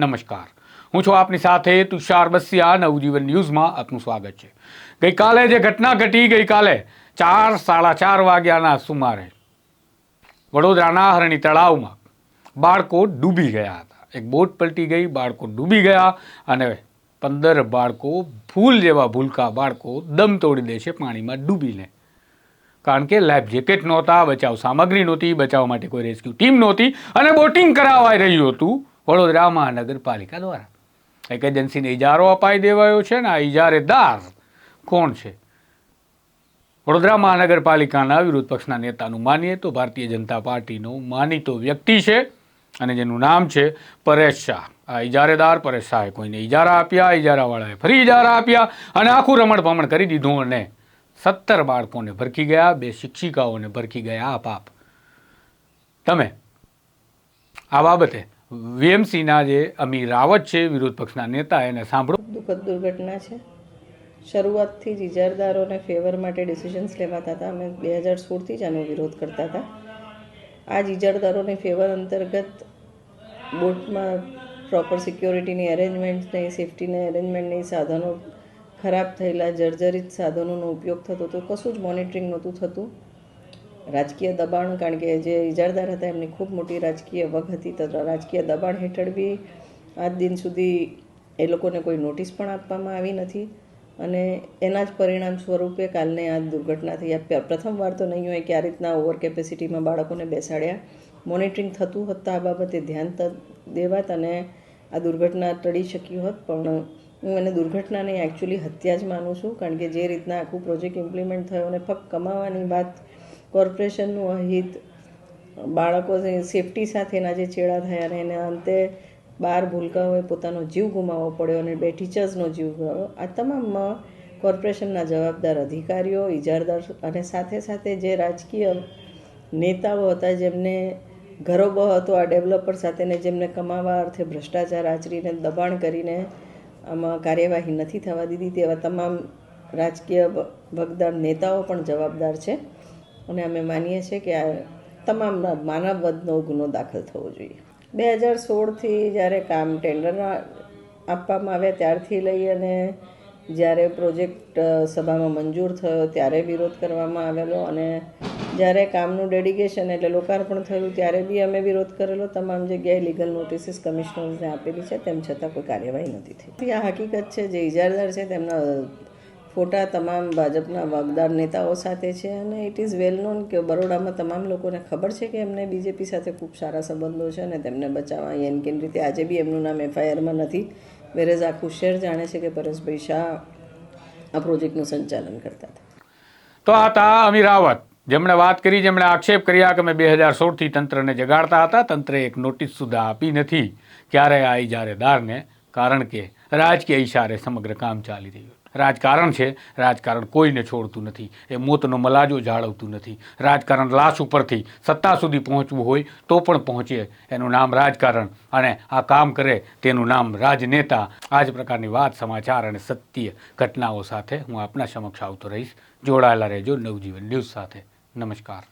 નમસ્કાર. હું છું આપની સાથે તુષાર બસિયા, નવજીવન ન્યૂઝમાં આપનું સ્વાગત છે. ગઈકાલે જે ઘટના ઘટી, ગઈકાલે ચાર, સાડા ચાર વાગ્યાના સુમારે વડોદરાના હરણી તળાવમાં બાળકો ડૂબી ગયા હતા. એક બોટ પલટી ગઈ, બાળકો ડૂબી ગયા અને પંદર બાળકો ફૂલ જેવા ભૂલકા બાળકો દમ તોડી દે છે, પાણીમાં ડૂબીને. કારણ કે લાઈફ જેકેટ નહોતા, બચાવ સામગ્રી નહોતી, બચાવ માટે કોઈ રેસ્ક્યુ ટીમ નહોતી અને બોટિંગ કરાવાઈ રહ્યું હતું. વડોદરા મહાનગરપાલિકા દ્વારા. એક એજન્સીને ઇજારો અપાઈ દેવાયો છે ને, આ ઇજારેદાર કોણ છે? વડોદરા મહાનગરપાલિકાના વિરોધ પક્ષના નેતાનું માનીએ તો ભારતીય જનતા પાર્ટીનો માનીતો વ્યક્તિ છે અને જેનું નામ છે પરેશ શાહ. આ ઇજારેદાર પરેશ શાહે કોઈને ઇજારા આપ્યા ઇજારાવાળાએ ફરી ઇજારા આપ્યા અને આખું રમણ ભમણ કરી દીધું અને સત્તર બાળકોને ભરખી ગયા, બે શિક્ષિકાઓને ભરખી ગયા આ પાપ તમે આ બાબતે વીએમસીના જે અમી રાવત છે, વિરોધ પક્ષના નેતા, એને સાંભળો. દુઃખદ દુર્ઘટના છે. શરૂઆતથી જ ઇજારદારોને ફેવર માટે ડિસિઝન્સ લેવાતા હતા. અમે બે હજાર સોળથી જ આનો વિરોધ કરતા હતા. આ જ ઇજારદારોની ફેવર અંતર્ગત બોટમાં પ્રોપર સિક્યોરિટીની એરેન્જમેન્ટ નહીં સેફટીની અરેન્જમેન્ટ નહીં સાધનો ખરાબ થયેલા, જર્જરિત સાધનોનો ઉપયોગ થતો હતો. કશું જ મોનિટરિંગ નહોતું થતું. રાજકીય દબાણ, કારણ કે જે ઇજારદાર હતા એમની ખૂબ મોટી રાજકીય વગ હતી તથા રાજકીય દબાણ હેઠળ બી આજ દિન સુધી એ લોકોને કોઈ નોટિસ પણ આપવામાં આવી નથી. અને એના જ પરિણામ સ્વરૂપે કાલને આ દુર્ઘટના થઈ. પ્રથમવાર તો નહીં હોય કે આ રીતના ઓવર કેપેસિટીમાં બાળકોને બેસાડ્યા. મોનિટરિંગ થતું હોત તો આ બાબતે ધ્યાન ત- દેવાત અને આ દુર્ઘટના ટળી શકી હોત. પણ હું એને દુર્ઘટનાને એકચ્યુઅલી હત્યા જ માનું છું, કારણ કે જે રીતના આખું પ્રોજેક્ટ ઇમ્પ્લિમેન્ટ થયો અને ફક્ત કમાવાની વાત કોર્પોરેશનનું અહિત બાળકોની સેફટી સાથેના જે ચેડા થયા અને એના અંતે બાર ભૂલકાઓએ પોતાનો જીવ ગુમાવવો પડ્યો અને બે ટીચર્સનો જીવ ગુમાવ્યો. આ તમામ કોર્પોરેશનના જવાબદાર અધિકારીઓ, ઇજારદાર અને સાથે સાથે જે રાજકીય નેતાઓ હતા જેમને ગરોબો હતો, આ ડેવલપર સાથેને જેમને કમાવા અર્થે ભ્રષ્ટાચાર આચરીને દબાણ કરીને આમાં કાર્યવાહી નથી થવા દીધી, તેવા તમામ રાજકીય વગદાર નેતાઓ પણ જવાબદાર છે. અને અમે માનીએ છીએ કે આ તમામ માનવ વધનો ગુનો દાખલ થવો જોઈએ. બે હજાર સોળથી જ્યારે કામ ટેન્ડર આપવામાં આવ્યા ત્યારથી લઈ અને જ્યારે પ્રોજેક્ટ સભામાં મંજૂર થયો ત્યારે વિરોધ કરવામાં આવેલો અને જ્યારે કામનું ડેડિકેશન એટલે લોકાર્પણ થયું ત્યારે બી અમે વિરોધ કરેલો. તમામ જગ્યાએ લીગલ નોટિસીસ કમિશનર્સને આપેલી છે, તેમ છતાં કોઈ કાર્યવાહી નથી થઈ. આ હકીકત છે, જે ઇજારદાર છે, તેમના ફોટા તમામ ભાજપના વાગદાર નેતાઓ સાથે છે અને ઇટ ઇઝ વેલ નોન કે બરોડામાં તમામ લોકોને ખબર છે કે એમને બીજેપી સાથે ખૂબ સારા સંબંધો છે અને તેમને બચાવવા એન કેમ રીતે આજે બી એમનું નામ એફઆઈઆરમાં નથી. વેરેઝ આખું શહેર જાણે છે કે પરેશભાઈ શાહ આ પ્રોજેક્ટનું સંચાલન કરતા હતા. તો આ તા અમી રાવત જેમણે વાત કરી, જેમણે આક્ષેપ કર્યા કે મેં બે હજાર સોળથી તંત્રને જગાડતા હતા, તંત્રે એક નોટિસ સુધા આપી નથી. ક્યારે આ ઇજારેદારને કારણ કે રાજકીય ઇશારે સમગ્ર કામ ચાલી રહ્યું રાજકારણ છે, રાજકારણ કોઈને છોડતું નથી. એ મોતનો મલાજો જાળવતું નથી. રાજકારણ લાશ ઉપરથી સત્તા સુધી પહોંચવું હોય તો પણ પહોંચે. એનું નામ રાજકારણ અને આ કામ કરે તેનું નામ રાજનેતા. આ જ પ્રકારની વાત, સમાચાર અને સત્ય ઘટનાઓ સાથે હું આપના સમક્ષ આવતો રહીશ. જોડાયેલા રહેજો નવજીવન ન્યૂઝ સાથે. નમસ્કાર.